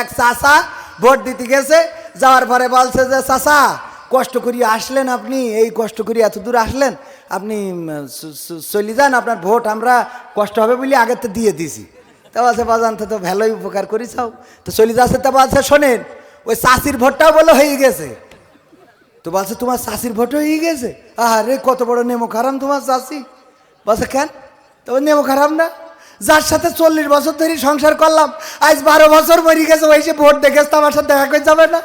এক চাষা ভোট দিতে গেছে, যাওয়ার পরে বলছে যে চাষা কষ্ট করি আসলেন আপনি, এই কষ্ট করি এত দূর আসলেন, আপনি চলে যান, আপনার ভোট আমরা কষ্ট হবে বলে আগের তো দিয়ে দিছি। তা বলছে, বাজান, তো ভালোই উপকার করিছাও। তো চলে যাচ্ছে, তা বলছে, শোনেন, ওই চাষির ভোটটাও বলো হয়ে গেছে। তো বলছে, তোমার চাষির ভোট হয়ে গেছে? আরে কত বড় নেমো খারাম তোমার চাষি বলছে, কেন? তো নেমো খারাপ না। যার সাথে চল্লিশ বছর ধরে সংসার করলাম, আজ বারো বছর মরি গেছে, ওই সে ভোট দেখেছে আমার সাথে দেখা করে যাবে না।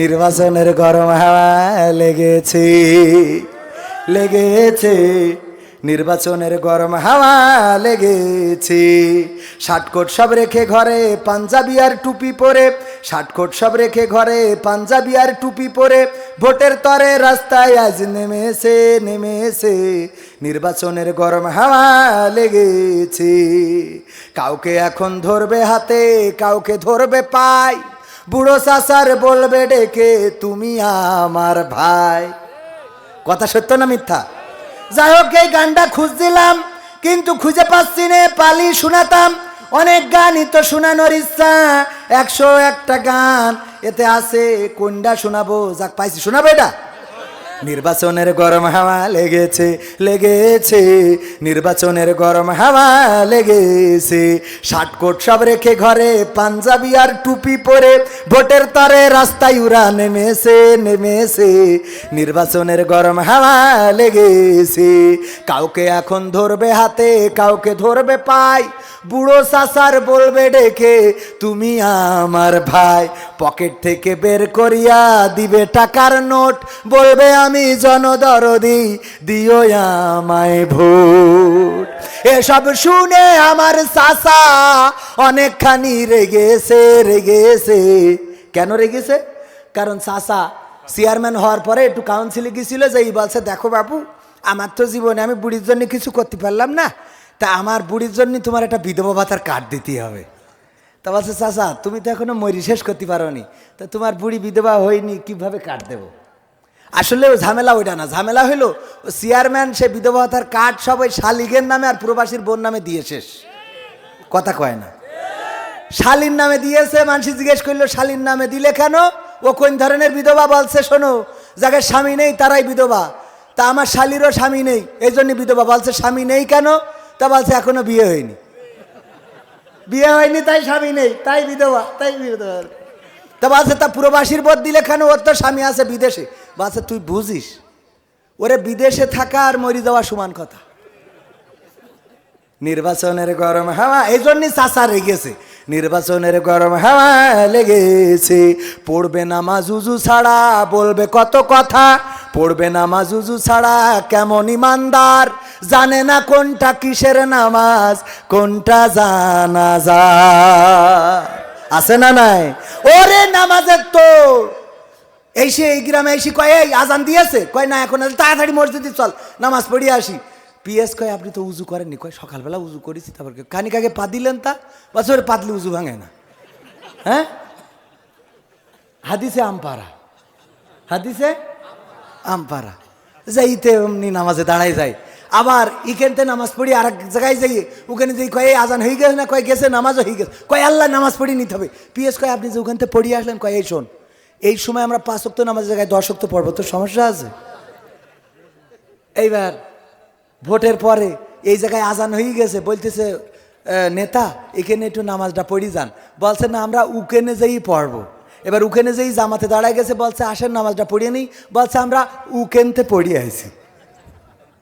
নির্বাচনের গরম হাওয়া লেগেছে লেগেছে। নির্বাচনের গরম হাওয়া লেগেছে। ষাটকোট সব রেখে ঘরে পাঞ্জাবি আর টুপি পরে, ষাটকোট সব রেখে ঘরে পাঞ্জাবি আর টুপি পরে, ভোটের তরে রাস্তায় আজ নেমেছে নেমেছে। নির্বাচনের গরম হাওয়া লেগেছে। কাউকে এখন ধরবে হাতে, কাউকে ধরবে পায়। বুড়ো চাষার বলবে ডেকে, তুমি আমার ভাই। কথা সত্য না মিথ্যা? যাই হোক, এই গানটা খুঁজছিলাম, কিন্তু খুঁজে পাচ্ছি না, পালি শোনাতাম। অনেক গানই তো শোনানোর ইচ্ছা, একশো একটা গান। এতে আছে, কোনটা শোনাবো? যাক, পাইছি। শোনাবো এটা? নির্বাচনের গরম হাওয়া লেগেছে লেগেছে। নির্বাচনের গরম হাওয়া লেগেছে। ষাটকোট সব রেখে ঘরে পাঞ্জাবি আর টুপি পরে ভোটের তরে রাস্তায় উড়া নেমেছে নেমেছে। নির্বাচনের গরম হাওয়া লেগেছে। কাউকে এখন ধরবে হাতে, কাউকে ধরবে পাই বুড়ো সাসার বলবে ডেকে, তুমি আমার ভাই। পকেট থেকে বের করিয়া দিবে টাকার নোট, বলবে আমি জনদরদি, দিও আমায় ভোট। এসব শুনে আমার সাসা অনেকখানি রেগেছে রেগেছে। কেন রেগেছে? কারণ সাসা চেয়ারম্যান হওয়ার পরে একটু কাউন্সিলে গেছিল যে এই বলছে, দেখো বাবু, আমার তো জীবনে আমি বুড়ির জন্য কিছু করতে পারলাম না। তা আমার বুড়ির জন্য তোমার একটা বিধবা ভাতার কার্ড দিতে হবে। তা বলছে, চাচা, তুমি তো এখনও মরি শেষ করতে পারো নি তা তোমার বুড়ি বিধবা হয়নি, কীভাবে কার্ড দেবো? আসলে ঝামেলা ওইটা না। ঝামেলা হইল, চেয়ারম্যান, সে বিধবা ভাতার কার্ড সব ওই শালিগের নামে আর প্রবাসীর বোন নামে দিয়ে শেষ। কথা কয় না। শালীর নামে দিয়েছে মানুষ জিজ্ঞেস করল, শালীর নামে দিলে কেন? ও কোন ধরনের বিধবা বলছে শোনো, যাকে স্বামী নেই তারাই বিধবা। তা আমার শালিরও স্বামী নেই, এই জন্য বিধবা বলছে, স্বামী নেই কেন? তা বলছে, এখনও বিয়ে হয়নি। বিয়ে হয়নি, তাই স্বামী নেই, তাই বিধবা তাই বিধবা। তা বলছে তা প্রবাসীর বোধ দিলে কেন? ওর তো স্বামী আছে বিদেশে। বলছে তুই বুঝিস? ওরে বিদেশে থাকা আর মরি যাওয়া সমান কথা। নির্বাচনের গরম হাওয়া, এই জন্যই চাষা রেগেছে। নির্বাচনের গরম হাওয়া লেগেছে। পড়বে নামাজ উজু ছাড়া, বলবে কত কথা। পড়বে নামাজ উজু ছাড়া, কেমন ইমানদার। জানে না কোনটা কিসের নামাজ, কোনটা জানা যা আছে না নাই? ওরে নামাজের তো এই সে এই গ্রামে এসে কয়, এই, আজান দিয়েছে? কয়, না, এখন তাড়াতাড়ি মসজিদে চল, নামাজ পড়িয়ে আসি। পিএস কয়, আপনি তো উজু করেননি। কয়, সকালবেলা উজু করেছি। তারপর খানিক আগে পা দিলেন তা, বছর পাতলে উজু ভাঙে না। হ্যাঁ? হাদিসে আমপারা হাদিসে আমপারা যাইতে এমনি নামাজে দাঁড়াই যায়। আবার ইখানতে নামাজ পড়ি আর এক জায়গায় যাই, ওখানে যাই, কয়ে আজান হয়ে গেছে না? কয়ে, গেছে, নামাজও হয়ে গেছে। কয় আল্লাহ নামাজ পড়ি নিতে হবে। পিএস কয়, আপনি যে ওখান থেকে পড়িয়ে আসলেন, কয় শোন, এই সময় আমরা পাঁচ অক্ত নামাজের জায়গায় দশ অক্ত পড়ব তো সমস্যা আছে? এইবার ভোটের পরে এই জায়গায় আজান হয়ে গেছে, বলতেছে নেতা, এখানে একটু নামাজটা পড়ি যান। বলছে, না, আমরা উকেনে যেই পড়ব। এবার উকেনে যেই জামাতে দাঁড়ায় গেছে, বলছে, আসেন, নামাজটা পড়িয়ে নিই। বলছে, আমরা উকেনতে পড়িয়ে আইছি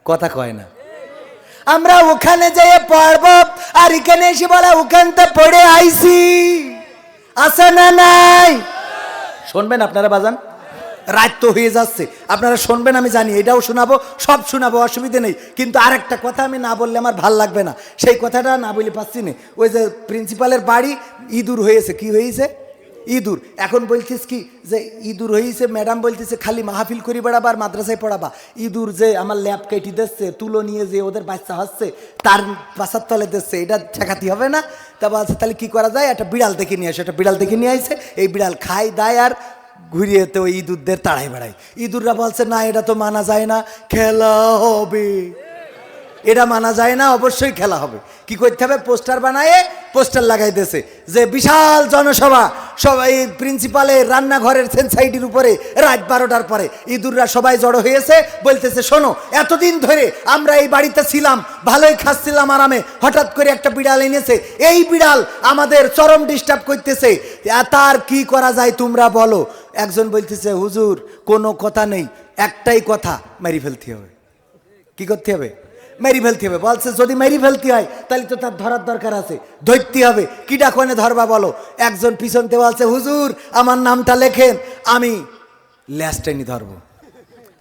কথা কয় না। আমরা ওখানে যেয়ে পড়ব, আর এখানে এসে বলে, ওখান ওখানতে পড়ে আইছি। আছে না নাই? শুনবেন আপনারা বাজান? রাত তো হয়ে যাচ্ছে। আপনারা শুনবেন, আমি জানি, এটাও শোনাবো, সব শোনাবো, অসুবিধে নেই। কিন্তু আরেকটা কথা আমি না বললে আমার ভালো লাগবে না। সেই কথাটা না বলে পাচ্ছি না। ওই যে প্রিন্সিপালের বাড়ি, ইঁদুর হয়েছে। কি হয়েছে? ইঁদুর। এখন বলছিস কি যে ইঁদুর হয়েছে ম্যাডাম বলতেছে খালি মাহফিল করি বেড়াবা মাদ্রাসায় পড়াবা। ইঁদুর যে আমার ল্যাব কেটে দিচ্ছে, তুলো নিয়ে যে ওদের বাচ্চা হচ্ছে, তার পাশার তলে দিচ্ছে, এটা ঠেকাতে হবে না? তা বলছে, তাহলে কী করা যায়? একটা বিড়াল দেখে নিয়ে আসে, একটা বিড়াল দেখে নিয়ে আসে এই বিড়াল খায়, দায় আর ঘুরিয়ে তো ওই ইঁদুরদের তাড়াই বেড়ায়। ইঁদুররা বলছে, না, এটা তো মানা যায় না, খেলা হবে। এটা মানা যায় না, অবশ্যই খেলা হবে। কি করতে হবে? পোস্টার বানায়ে পোস্টার লাগাইতেছে। যে বিশাল জনসভা, সবাই প্রিন্সিপালের রান্নাঘরের সেন্সাইটির উপরে রাত বারোটার পরে ইঁদুররা সবাই জড়ো হয়েছে, বলতেছে, শোনো, এতদিন ধরে আমরা এই বাড়িতে ছিলাম, ভালোই খাচ্ছিলাম আরামে, হঠাৎ করে একটা বিড়াল এনেছে, এই বিড়াল আমাদের চরম ডিস্টার্ব করতেছে তার কি করা যায় তোমরা বলো? একজন বলতেছে, হুজুর, কোনো কথা নেই, একটাই কথা, মেরি ফেলতে হবে। কি করতে হবে? মেরি ফেলতে হবে। বলছে, যদি মেরি ফেলতে হয়, তাহলে তো তার ধরার দরকার আছে। ধরতে হবে। কিটা কোনে ধরবা বলো? একজন পিছনতে বলছে, হুজুর, আমার নামটা লেখেন, আমি ল্যাস্টেনি ধরব।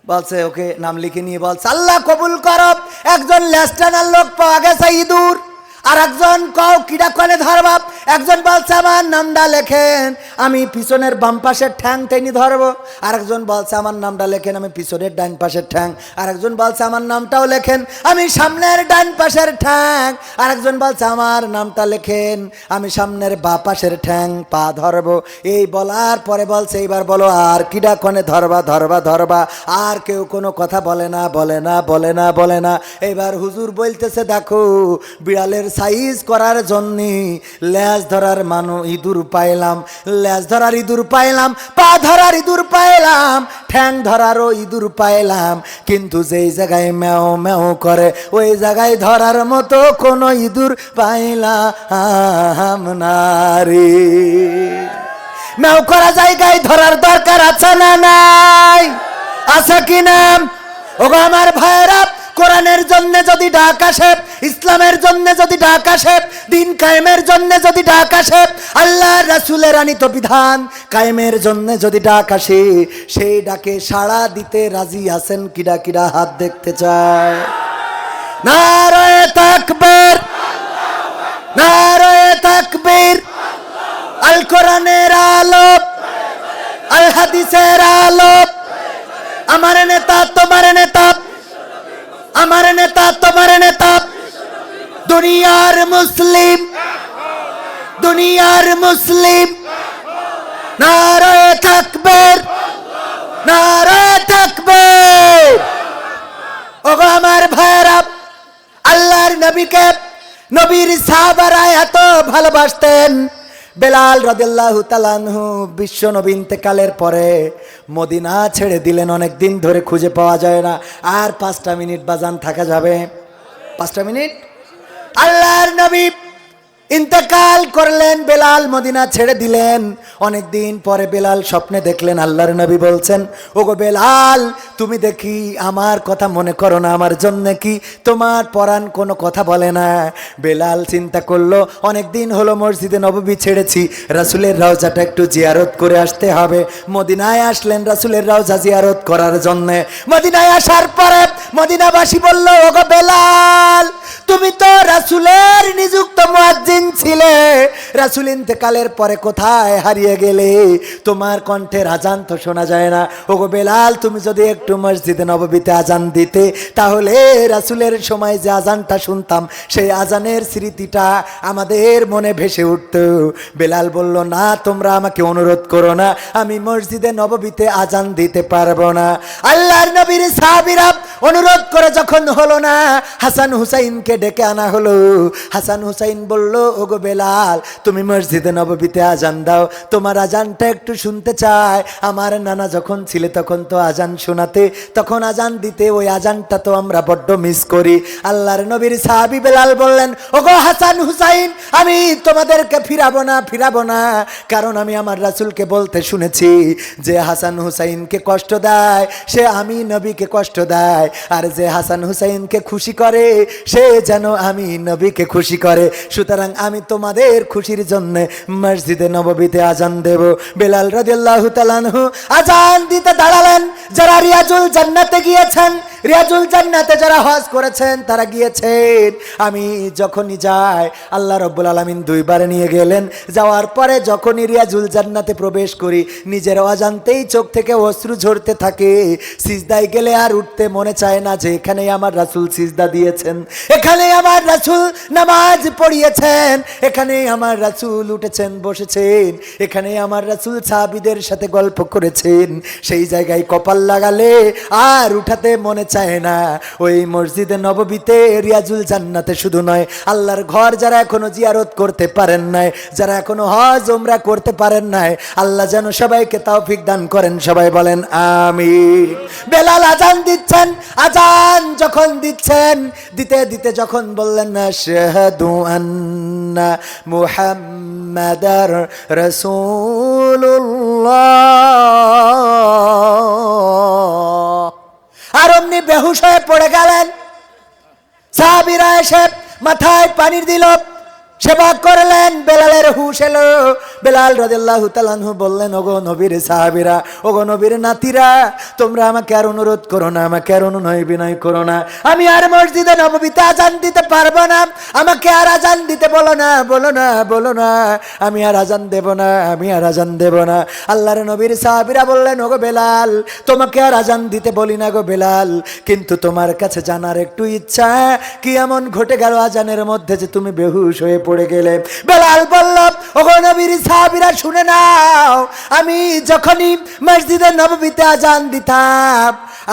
বলছে, ওকে, নাম লিখে নিয়ে বলছে, আল্লাহ কবুল করব একজন ল্যাস্টানার লোক পাওয়া গেছে ইঁদুর আর একজন কও কিডা কোনে ধরবাব একজন বলছে, আমার নামটা লেখেন, আমি পিছনের বাম পাশের ঠ্যাং টেনে ধরবো। আর একজন বলছে, আমার নামটা লেখেন, আমি পিছনের ডান পাশের ঠ্যাং। আর একজন বলছে, আমার নামটাও লেখেন, আমি সামনের ডান পাশের ঠ্যাং। আর একজন বলছে, আমার নামটা লেখেন, আমি সামনের বা পাশের ঠ্যাং পা ধরবো। এই বলার পরে বলছে, এইবার বলো, আর কিডা কনে ধরবা ধরবা ধরবা? আর কেউ কোনো কথা বলে না বলে না বলে না বলে না। এবার হুজুর বলতেছে, দেখো, বিড়ালের সাইজ করার জন্যে ল্যাজ ধরার মানো ইঁদুর পাইলাম ল্যাজ ধরার ইঁদুর পাইলাম, পা ধরার ইঁদুর পাইলাম, ঠ্যাং ধরারও ইঁদুর পাইলাম। কিন্তু যেই জায়গায় ম্যাও ম্যাও করে, ওই জায়গায় ধরার মতো কোনো ইঁদুর পাইলাম না রে ম্যাও করা জায়গায় ধরার দরকার আছে না নাই? আছে কি না? ওগো আমার ভাইরা কোরআনের জন্য যদি ডাক আসে, ইসলামের জন্য যদি ডাক আসে, দিন কায়েমের জন্য যদি ডাক আসে আল্লাহ রাসুলের আনিত বিধান কায়েমের জন্য যদি ডাক আসে, সেই ডাকে সাড়া দিতে রাজি আছেন কিডা কিডা হাত দেখতে চায়। নারায় তাকবীর নারায় তাকবীর, আল কোরআনের আলো আল হাদিসের আলো আমার নেতা, তোমার নেতা আমার নেতা, তোমার নেতা। দুনিয়ার মুসলিম দুনিয়ার মুসলিম। নারায় তাকবীর, নারায় ওগো আমার ভাইরা আল্লাহর নবীকে নবীর সাহাবারা এত ভালোবাসতেন। বেলাল রদিল্লাহু তালানহু বিশ্ব নবী ইন্তেকালের পরে মদিনা ছেড়ে দিলেন, অনেক দিন ধরে খুঁজে পাওয়া যায় না। আর পাঁচটা মিনিট বাজান থাকা যাবে। পাঁচটা মিনিট? আল্লাহর নবী ইন্তেকাল করলেন বেলাল মদিনা ছেড়ে দিলেন। অনেক দিন পরে বেলাল স্বপ্নে দেখলেন, আল্লাহর নবী বলছেন, ওগো বেলাল, তুমি দেখি আমার কথা মনে করো না, আমার জন্য কি তোমার পরাণ কোনো কথা বলে না? বেলাল চিন্তা করল অনেক দিন হলো মসজিদে নববী ছেড়েছি, রাসুলের রওজাটা একটু জিয়ারত করে আসতে হবে। মদিনায় আসলেন রাসুলের রওজা জিয়ারত করার জন্যে। মদিনায় আসার পরে মদিনাবাসী বলল, ওগো বেলাল, তুমি তো রাসুলের নিযুক্ত মুয়াজ্জিন ছিলে। রাসুল ইন্তেকালের পরে কোথায় হারিয়ে গেলে? তোমার কণ্ঠের আজান তো শোনা যায় না। ওগো বেলাল, তুমি যদি একটু মসজিদে নববীতে আজান দিতে, তাহলে রাসুলের সময় যে আজানটা শুনতাম, সেই আজানের স্মৃতিটা আমাদের মনে ভেসে উঠত। বেলাল বলল, না, তোমরা আমাকে অনুরোধ করো না। আমি মসজিদে নববীতে আজান দিতে পারব না। আল্লাহর নবীর সাহাবিরা অনুরোধ করে যখন হলো না, হাসান হুসাইনকে ডেকে আনা হলো। হাসান হুসাইন বলল, ওগো বেলাল, তুমি মসজিদে নববীতে আজান দাও। তোমার আজানটা একটু শুনতে চায় আমার নানা যখন ছিলে তখন তো আজান শোনাতে, তখন আজান দিতে ওই আজানটা তো আমরা বড্ড মিস করি। আল্লাহর নবীর সাহাবি বেলাল বললেন, ওগো হাসান হুসাইন, আমি তোমাদেরকে ফিরাবো না ফিরাবো না। কারণ আমি আমার রাসুলকে বলতে শুনেছি যে হাসান হুসাইনকে কষ্ট দেয়, সে আমি নবীকে কষ্ট দেয়। আর যে হাসান হুসাইনকে খুশি করে, সে যেন আমি নবীকে খুশি করে। সুতরাং আমি তোমাদের খুশির জন্য মসজিদে নববীতে আজান দেব। বেলাল রাদিয়াল্লাহু তাআলাহু আজান দিতে দাঁড়ালেন। যারা রিয়াজুল জান্নাতে গিয়েছেন, রিয়াজুল জান্নাতে যারা হজ করেছেন, তারা গিয়েছেন। আমি যখনই যাই, আল্লাহ রব্বুল আলমিন দুইবার নিয়ে গেলেন। যাওয়ার পরে যখনই রিয়াজুল জান্নাতে প্রবেশ করি, নিজের অজান্তেই চোখ থেকে অশ্রু ঝরতে থাকে। সিজদায় গেলে আর উঠতে মনে চায় না যে এখানে আমার রাসুল সিজদা দিয়েছেন এখানে আমার রাসুল নামাজ পড়িয়েছেন এখানে আমার রাসুল উঠেছেন, বসেছেন এখানে আমার রাসুল সাহাবিদের সাথে গল্প করেছেন। সেই জায়গায় কপাল লাগালে আর উঠাতে মনে চায় না। ওই মসজিদে নববীতে রিয়াজুল জান্নাতে শুধু নয়, আল্লাহর ঘর যারা এখনও জিয়ারত করতে পারেন নাই, যারা এখনও হজ ওমরা করতে পারেন নাই, আল্লাহ যেন সবাইকে তৌফিক দান করেন, সবাই বলেন আমি বেলাল আজান দিচ্ছেন আজান যখন দিচ্ছেন, দিতে দিতে যখন বললেন না শাহাদু আন্না মুহাম্মাদার রাসূলুল্লাহ। আর অমনি বেহুশ হয়ে পড়ে গেলেন। সাহাবিরা এসে মাথায় পানি দিল। সেবা করলেন বেলালের হুশ এলো। বেলাল রাদিয়াল্লাহু তাআলাহু বললেন, ওগো নবীর সাহাবীরা, ওগো নবীর নাতিরা, তোমরা আমাকে আর অনুরোধ করো না, আমাকে আর অনুনয় বিনয় করো না। আমি আর মসজিদে নববীতে আজান দিতে পারব না। আমাকে আর আজান দিতে বলো না বলো না বলো না। আমি আর আজান দেব না, আমি আর আজান দেব না। আল্লাহর নবীর সাহাবীরা বললেন, ওগো বেলাল, তোমাকে আর আজান দিতে বলি না গো বেলাল। কিন্তু তোমার কাছে জানার একটু ইচ্ছা, কি এমন ঘটে গেল আজানের মধ্যে যে তুমি বেহুশ হয়ে পড়ে গেলে। বেলাল বলল নবীর সাহাবীরা শুনে নাও, আমি যখনই মসজিদে নববীতে আজান দিতাম,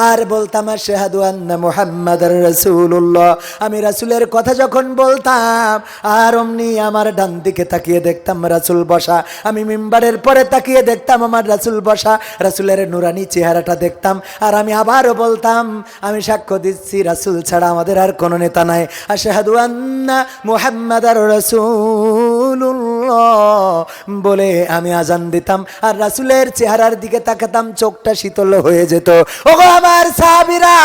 আর বলতাম শেহাদু আন্না মুহাম্মাদার রাসূলুল্লাহ। আমি রাসূলের কথা যখন বলতাম, আর অমনি আমার ডান দিকে তাকিয়ে দেখতাম রাসূল বসা। আমি মিম্বারের পরে তাকিয়ে দেখতাম আমার রাসূল বসা। রাসূলের নুরানি চেহারাটা দেখতাম, আর আমি আবারও বলতাম, আমি সাক্ষ্য দিচ্ছি, রাসূল ছাড়া আমাদের আর কোনো নেতা নাই। আশহাদু আন্না মুহাম্মাদার রাসূলুল্লাহ বলে আমি আজান দিতাম আর রাসূলের চেহারার দিকে তাকাতাম, চোখটা শীতল হয়ে যেত। ওগো আমার সাহাবীরা,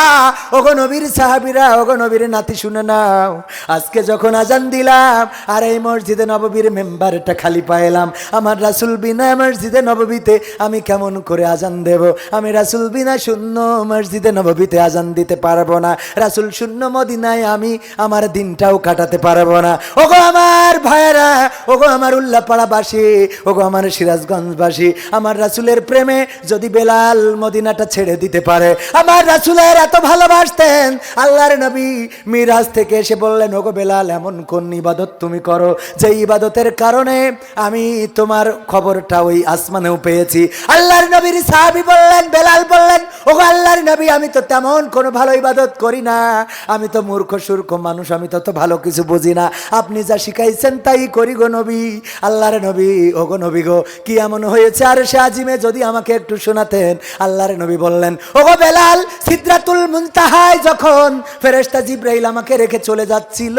ওগো নবীর সাহাবীরা, ওগো নবীর নাতি শুনে নাও। আজকে যখন আজান দিলাম, আর এই মসজিদে নববীর মেম্বারটা খালি পাইলাম আমার রাসূল বিনা মসজিদে নববীতে আমি কেমন করে আজান দেব? আমি রাসূল বিনা শূন্য মসজিদে নববীতে আজান দিতে পারব না। রাসূল শূন্য মদিনায় আমি, আমার দিনটাও কাটাতে পারব না। ওগো আমার ভাইয়েরা, ওগো আমার উল্লাপাড়াবাসী, ওগো আমার সিরাজগঞ্জবাসী, আমার রাসূলের প্রেমে যদি বেলাল মদিনাটা ছেড়ে দিতে পারে, আমার রাসূলের এত ভালোবাসতেন, আল্লাহর নবী মিরাজ থেকে এসে বললেন, ওগো বেলাল, এমন কোন ইবাদত তুমি করো যে ইবাদতের কারণে আমি তোমার খবরটা ওই আসমানেও পেয়েছি? আল্লাহর নবীর সাহাবী বললেন, বেলাল বললেন, ওগো আল্লাহর নবী, আমি তো তেমন কোনো ভালো ইবাদত করি না, আমি তো মূর্খ, সূর্খ মানুষ, আমি তত ভালো কিছু বুঝি না, আপনি যা শিখাইছেন তাই করি গো নবী, আল্লাহর নবী, ওগো নবী গো, কি এমন হয়েছে? আর সে আজিমে যদি আমাকে একটু শোনাতেন, আল্লাহর নবী বললেন, ওগো বেলাল, সিদ্রাতুল মুনতাহায় যখন ফেরেশতা জিব্রাইল আমাকে রেখে চলে যাচ্ছিল,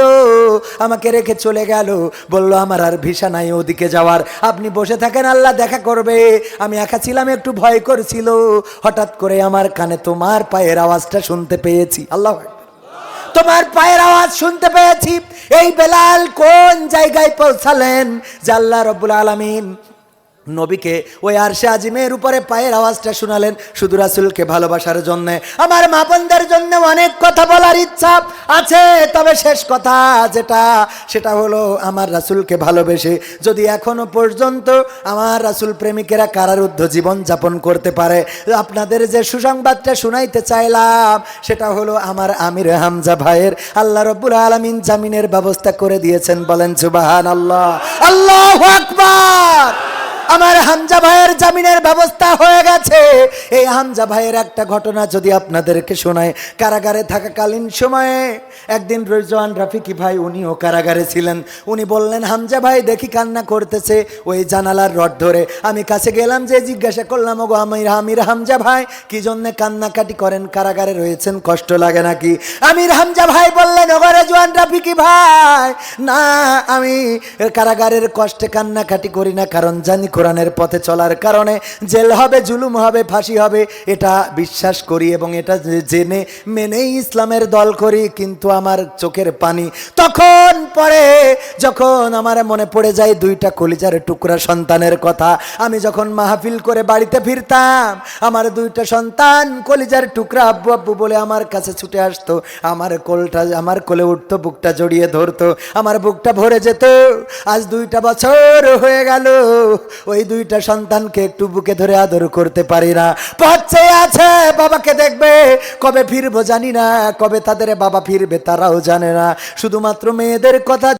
আমাকে রেখে চলে গেল, বলল, আমার আর ভিসা নাই ওদিকে যাওয়ার। আপনি বসে থাকেন, আল্লাহ দেখা করবে। আমি একা ছিলাম, একটু ভয় করছিল। হঠাৎ করে আমার কানে তোমার পায়ের আওয়াজটা শুনতে পেয়েছি। আল্লাহ। তোমার পায়ের আওয়াজ শুনতে পেয়েছি। এই বেলাল কোন জায়গায় পৌঁছালেন? জাল্লা রবুল আলমিন নবীকে ওই আরশে আজিমের উপরে পায়ের আওয়াজটা শোনালেন, শুধু রাসুলকে ভালোবাসার জন্য। আমার মা বোনদের জন্য অনেক কথা বলার ইচ্ছা আছে, তবে শেষ কথা যেটা, সেটা হলো আমার রাসুলকে ভালোবেসে যদি এখনও পর্যন্ত আমার রাসুল প্রেমিকেরা কারারুদ্ধ জীবন যাপন করতে পারে, আপনাদের যে সুসংবাদটা শুনাইতে চাইলাম, সেটা হলো আমার আমির হামজা ভাইয়ের, আল্লাহ রব্বুল আলমিন জামিনের ব্যবস্থা করে দিয়েছেন, বলেন সুবাহান আল্লাহ আল্লাহ আকবার! আমার হামজা ভাইয়ের জামিনের ব্যবস্থা হয়ে গেছে। এই হামজা ভাইয়ের একটা ঘটনা যদি আপনাদেরকে শোনায়, কারাগারে থাকাকালীন সময়ে একদিন রোজওয়ান রাফিকি ভাই উনিও কারাগারে ছিলেন। উনি বললেন, হামজা ভাই, দেখি কান্না করতেছে ওই জানালার রড ধরে। আমি কাছে গেলাম যে জিজ্ঞাসা করলাম, ওগো আমির আমির হামজা ভাই, কি জন্যে কান্নাকাটি করেন? কারাগারে রয়েছেন, কষ্ট লাগে নাকি? আমির হামজা ভাই বললেন, ওগো রেজওয়ান রাফিকি ভাই, না, আমি কারাগারের কষ্টে কান্নাকাটি করি না, কারণ জানি কোরআনের পথে চলার কারণে জেল হবে, জুলুম হবে, ফাঁসি হবে, এটা বিশ্বাস করি এবং এটা জেনে মেনেই ইসলামের দল করি, কিন্তু আমার চোখের পানি তখন পরে যখন আমার মনে পড়ে যায় দুইটা কলিজার টুকরা সন্তানের কথা, আমি যখন মাহফিল করে বাড়িতে ফিরতাম, আমার দুইটা সন্তান কলিজার টুকরা আব্বু আব্বু বলে আমার কাছে ছুটে আসতো, আমার কোলটা, আমার কোলে উঠতো, বুকটা জড়িয়ে ধরতো, আমার বুকটা ভরে যেত। আজ দুইটা বছর হয়ে গেল ওই দুইটা সন্তানকে একটু বুকে ধরে আদর করতে পারি না। পথে আছে, বাবাকে দেখবে। কবে ফিরবো জানি না, কবে তাদের বাবা ফিরবে তারাও জানে না। শুধুমাত্র মেয়েদের কথা